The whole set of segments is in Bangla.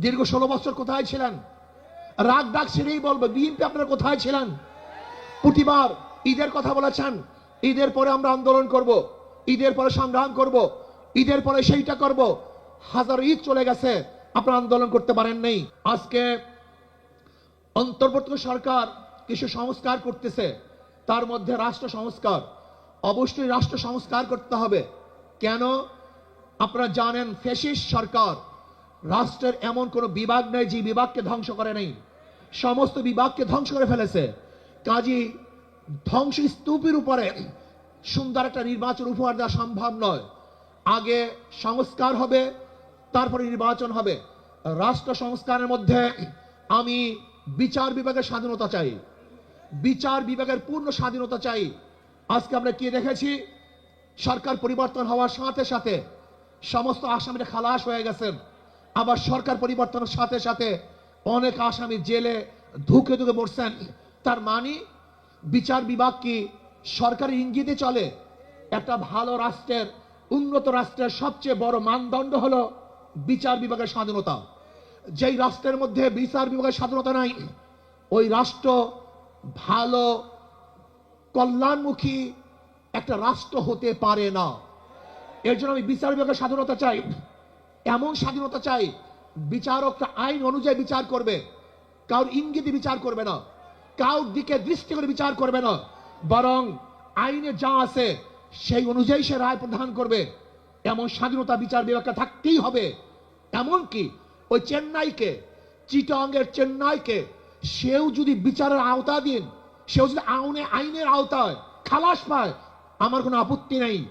দীর্ঘ ষোলো বছর কোথায় ছিলেন? রাগ ডাক ছেড়েই বলব, বিএনপি আপনারা কোথায় ছিলেন? প্রতিবার ঈদের কথা বলেছেন, ঈদের পরে আমরা আন্দোলন করব, ঈদের পরে সংগ্রাম করব, ঈদের পরে সেইটা করব। হাজার ঈদ চলে গেছে, আপনারা আন্দোলন করতে পারেন নেই। আজকে অন্তর্বর্তী সরকার কিছু সংস্কার করতেছে, তার মধ্যে রাষ্ট্র সংস্কার। অবশ্যই রাষ্ট্র সংস্কার করতে হবে। কেন? আপনারা জানেন ফেসিস সরকার রাষ্ট্রের এমন কোনো বিভাগ নেই যে বিভাগকে ধ্বংস করে নেই। সমস্ত বিভাগকে ধ্বংস করে ফেলেছে। কাজী ধ্বংস স্তূপের উপরে সুন্দর একটা নির্বাচন উপহার দেওয়া সম্ভব নয়। আগে সংস্কার হবে, তারপরে নির্বাচন হবে। রাষ্ট্র সংস্কারের মধ্যে আমি বিচার বিভাগের স্বাধীনতা চাই। বিচার বিভাগের পূর্ণ স্বাধীনতা চাই। আজকে আমরা কি দেখেছি? সরকার পরিবর্তন হওয়ার সাথে সাথে সমস্ত আসামিরা খালাস হয়ে গেছেন। আবার সরকার পরিবর্তনের সাথে সাথে অনেক আসামি জেলে ধুকে ধুকে পড়ছেন তার মানে বিচার বিভাগ কি সরকারি ইঙ্গিতে চলে? একটা ভালো রাষ্ট্রের, উন্নত রাষ্ট্রের সবচেয়ে বড় মানদণ্ড হলো বিচার বিভাগের স্বাধীনতা। যেই রাষ্ট্রের মধ্যে বিচার বিভাগের স্বাধীনতা নাই, ওই রাষ্ট্র ভালো, কল্যাণমুখী একটা রাষ্ট্র হতে পারে না। এর জন্য আমি বিচার বিভাগের স্বাধীনতা চাই। এমন স্বাধীনতা চাই বিচারকটা আইন অনুযায়ী বিচার করবে। কারোর ইঙ্গিতে বিচার করবে না। কারোর দিকে দৃষ্টি করে বিচার করবে না। বরং আইনে যা আছে, সেই অনুযায়ী সে রায় প্রদান করবে। এমন স্বাধীনতা বিচার বিভাগকে থাকতেই হবে। এমনকি ওই চেন্নাইকে, চিটংয়ের চেন্নাইকে, সেও যদি বিচারের আওতা দিন, সেও যদি আউনে আইনের আওতায় খালাস পায়, আমার কোনো আপত্তি নেই।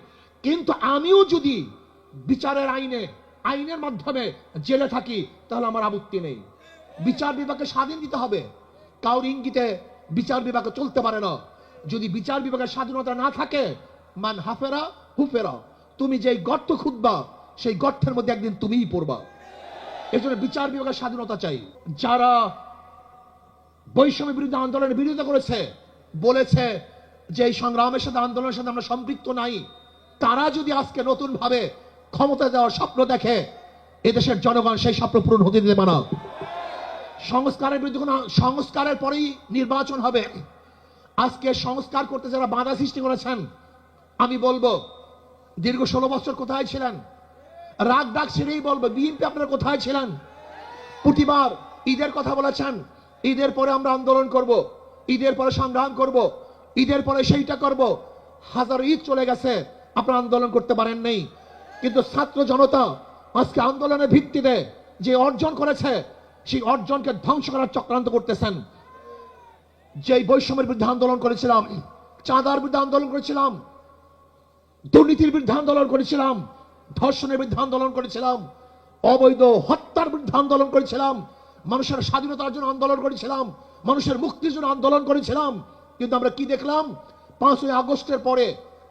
কিন্তু আমিও যদি বিচারের আইনে আইনের মাধ্যমে জেলে থাকি, তাহলে আমার আপত্তি নেই। বিচার বিভাগকে স্বাধীন দিতে হবে। কাউর ইঙ্গিতে বিচার বিভাগে চলতে পারে না। যদি বিচার বিভাগের স্বাধীনতা না থাকে, মান হাফেরা, হুফেরা। তুমি যেই গর্ত খুঁজবা সেই গর্তের মধ্যে একদিন তুমিই পড়বা। এই জন্য বিচার বিভাগের স্বাধীনতা চাই। যারা বৈষম্য বিরুদ্ধে আন্দোলনের বিরোধিতা করেছে, বলেছে যে এই সংগ্রামের সাথে আন্দোলনের সাথে আমরা সম্পৃক্ত নাই, তারা যদি আজকে নতুন ভাবে ক্ষমতা দেওয়ার স্বপ্ন দেখে এদেশের জনগণ সেই স্বপ্ন পূরণ হতে দেবে না সংস্কারের বিরুদ্ধে কোনো সংস্কারের পরেই নির্বাচন হবে। আজকে সংস্কার করতে যারা বাধা সৃষ্টি করেছেন, আমি বলব, দীর্ঘ ষোলো বছর কোথায় ছিলেন? রাগ ডাক ছেড়েই বলব, বিএনপি আপনারা কোথায় ছিলেন? প্রতিবার ঈদের কথা বলেছেন, ঈদের পরে আমরা আন্দোলন করব, ঈদের পরে সংগ্রাম করব, ঈদের পরে সেইটা করব। হাজার ঈদ চলে গেছে, আপনারা আন্দোলন করতে পারেন নেই। কিন্তু ছাত্র জনতা আজকে আন্দোলনের ভিত্তিতে যে অর্জন করেছে, সেই অর্জনকে ধ্বংস করার চক্রান্ত করতেছেন। যেই বৈষম্যের বিরুদ্ধে আন্দোলন করেছিলাম, চাঁদার বিরুদ্ধে আন্দোলন করেছিলাম, দুর্নীতির বিরুদ্ধে আন্দোলন করেছিলাম, ধর্ষণের বিরুদ্ধে আন্দোলন করেছিলাম, অবৈধ হত্যার বিরুদ্ধে আন্দোলন করেছিলাম, মানুষের স্বাধীনতার জন্য আন্দোলন করেছিলাম, মানুষের মুক্তির জন্য আন্দোলন করেছিলাম। কিন্তু আমরা কি দেখলাম? পাঁচই আগস্টের পরে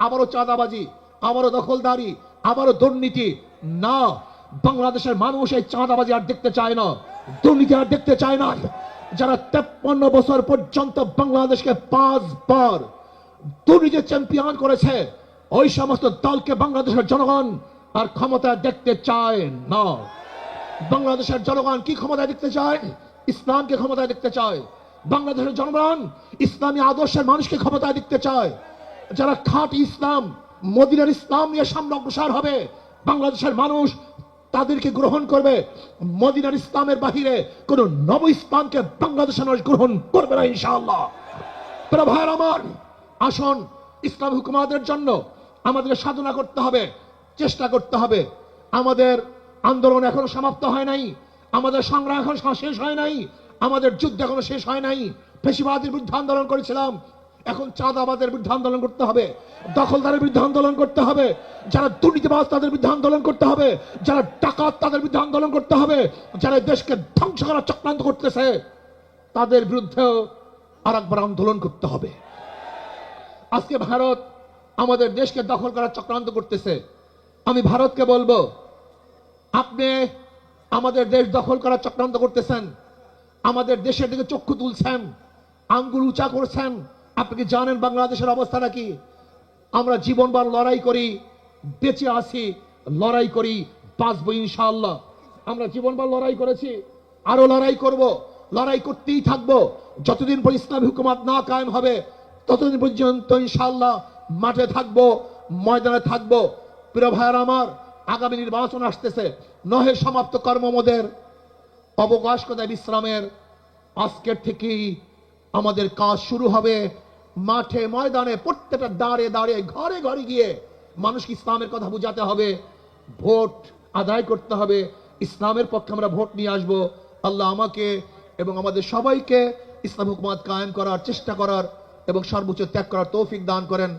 আবারও চাঁদাবাজি, আবারও দখলদারি আবারও দুর্নীতি। না, বাংলাদেশের মানুষ এই চাঁদাবাজি আর দেখতে চায় না। দুর্নীতি আর দেখতে চায় না। যারা তেপ্পান্ন বছর পর্যন্ত বাংলাদেশকে পাঁচবার দুর্নীতি চ্যাম্পিয়ন করেছে, ওই সমস্ত দলকে বাংলাদেশের জনগণ আর ক্ষমতা দেখতে চায় না। বাংলাদেশের জনগণ কি ক্ষমতায় দেখতে চায়? ইসলামকে ক্ষমতায় দেখতে চায়। বাংলাদেশের জনগণ ইসলামী আদর্শের মানুষকে ক্ষমতায় দেখতে চায়। যারা খাট ইসলাম মদিনার ইসলাম নিয়ে সামনে অগ্রসর হবে। বাংলাদেশের মানুষ তাদেরকে গ্রহণ করবে। মদিনার ইসলামের বাহিরে কোন নব ইসলামকে বাংলাদেশের মানুষ গ্রহণ করবে না, ইনশাআল্লাহ। প্রভার আমার, আসন ইসলাম হুকুমাদের জন্য আমাদের সাধনা করতে হবে, চেষ্টা করতে হবে। আমাদের আন্দোলন এখনও সমাপ্ত হয় নাই, আমাদের সংগ্রাম এখন শেষ হয় নাই, আমাদের যুদ্ধ এখনও শেষ হয় নাই। পেশিবাদের বিরুদ্ধে আন্দোলন করেছিলাম এখন চাঁদাবাদের বিরুদ্ধে আন্দোলন করতে হবে, দখলদারের বিরুদ্ধে আন্দোলন করতে হবে, যারা দুর্নীতিবাজ তাদের বিরুদ্ধে আন্দোলন করতে হবে, যারা ডাকাত তাদের বিরুদ্ধে আন্দোলন করতে হবে, যারা দেশকে ধ্বংস করার চক্রান্ত করতেছে, তাদের বিরুদ্ধেও আর একবার আন্দোলন করতে হবে। আজকে ভারত আমাদের দেশকে দখল করার চক্রান্ত করতেছে। আমি ভারতকে বলব, আপনি আমাদের দেশ দখল করার চক্রান্ত করতেছেন, আমাদের দেশের দিকে চক্ষু তুলছেন, আঙ্গুল উঁচা করছেন আপনি কি জানেন বাংলাদেশের অবস্থাটা কি আমরা জীবনবার লড়াই করি, বেঁচে আসি লড়াই করি, বাঁচবো ইনশাআল্লাহ। আমরা জীবনভর লড়াই করেছি আরও লড়াই করব, লড়াই করতেই থাকব। যতদিন পর ইসলামী হুকুমত না কায়েম হবে, ততদিন পর্যন্ত ইনশাআল্লাহ মাঠে থাকব, ময়দানে থাকব। প্রিয় ভাইয়ার আমার, আগামী নির্বাচন আসতেছে, নহে সমাপ্ত কর্মমদের অবকাশ কোথায় বিশ্রামের? আজকের থেকেই আমাদের কাজ শুরু হবে। মাঠে, ময়দানে, প্রত্যেকটা দাঁড়ে দাঁড়িয়ে ঘরে ঘরে গিয়ে মানুষকে ইসলামের কথা বুঝাতে হবে, ভোট আদায় করতে হবে। ইসলামের পক্ষে আমরা ভোট নিয়ে আসব। আল্লাহ আমাকে এবং আমাদের সবাইকে ইসলাম হুকুমাত কায়েম করার চেষ্টা করার এবং সর্বোচ্চ ত্যাগ করার তৌফিক দান করেন।